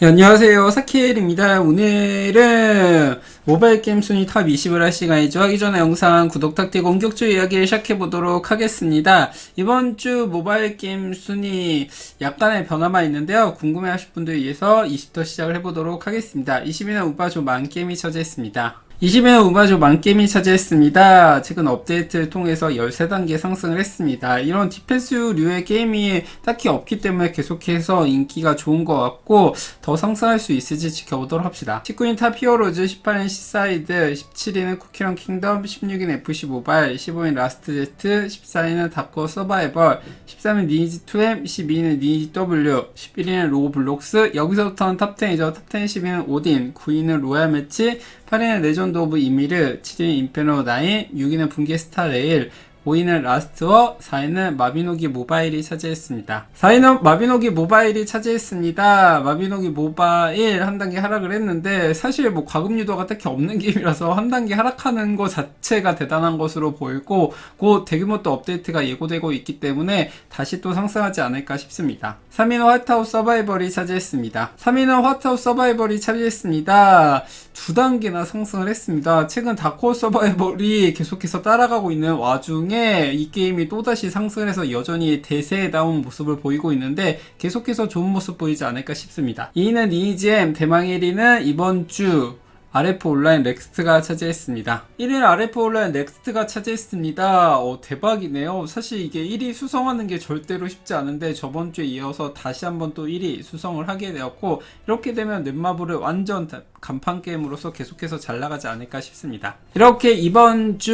네, 안녕하세요. 사키엘입니다. 오늘은 모바일 게임 순위 탑 20을 할 시간이죠. 하기 전에 영상 구독 탁티고 본격적으로 이야기를 시작해보도록 하겠습니다. 이번 주 모바일 게임 순위 약간의 변화만 있는데요. 궁금해 하실 분들 위해서 20터 시작을 해보도록 하겠습니다. 20위는 우바조 만게임이 차지했습니다. 20위는 우바조 만게임이 차지했습니다. 최근 업데이트를 통해서 13단계 상승을 했습니다. 이런 디펜스류의 게임이 딱히 없기 때문에 계속해서 인기가 좋은 것 같고 더 상승할 수 있을지 지켜보도록 합시다. 19인 탑 히어로즈, 18인 시사이드, 17위는 쿠키런 킹덤, 16인 FC 모바일, 15인 라스트 제트, 14위는 다코 서바이벌, 13인 니니지 2M, 12위는 니니지 W, 11위는 로블록스, 여기서부터는 탑10이죠. 탑10 10위는 오딘, 9위는 로얄 매치, 8위는 레전드 오브 이미르, 7위는 인페노 나인, 6위는 분계 스타 레일, 5위는 라스트워, 4위는 마비노기 모바일이 차지했습니다. 4위는 마비노기 모바일이 차지했습니다. 마비노기 모바일 한 단계 하락을 했는데 사실 뭐 과금 유도가 딱히 없는 게임이라서 한 단계 하락하는 것 자체가 대단한 것으로 보이고 곧 대규모 또 업데이트가 예고되고 있기 때문에 다시 또 상승하지 않을까 싶습니다. 3위는 화이트하우스 서바이벌이 차지했습니다. 3위는 화이트하우스 서바이벌이 차지했습니다. 두 단계나 상승을 했습니다. 최근 다크호스 서바이벌이 계속해서 따라가고 있는 와중에 이 게임이 또다시 상승을 해서 여전히 대세다운 모습을 보이고 있는데 계속해서 좋은 모습 보이지 않을까 싶습니다. 2위는 니니지엠, 대망 1위는 이번 주 RF 온라인 넥스트가 차지했습니다. 1위는 RF 온라인 넥스트가 차지했습니다. 어, 대박이네요. 사실 이게 1위 수성하는 게 절대로 쉽지 않은데 저번 주에 이어서 다시 한번 또 1위 수성을 하게 되었고 이렇게 되면 넷마블을 완전 다- 간판 게임으로서 계속해서 잘 나가지 않을까 싶습니다. 이렇게 이번 주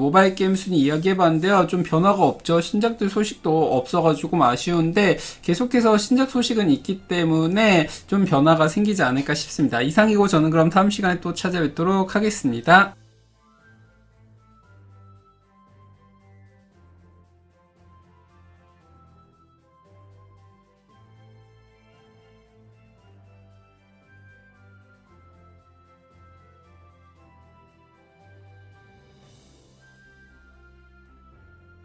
모바일 게임 순위 이야기해봤는데요. 좀 변화가 없죠. 신작들 소식도 없어가지고 좀 아쉬운데 계속해서 신작 소식은 있기 때문에 좀 변화가 생기지 않을까 싶습니다. 이상이고 저는 그럼 다음 시간에 또 찾아뵙도록 하겠습니다.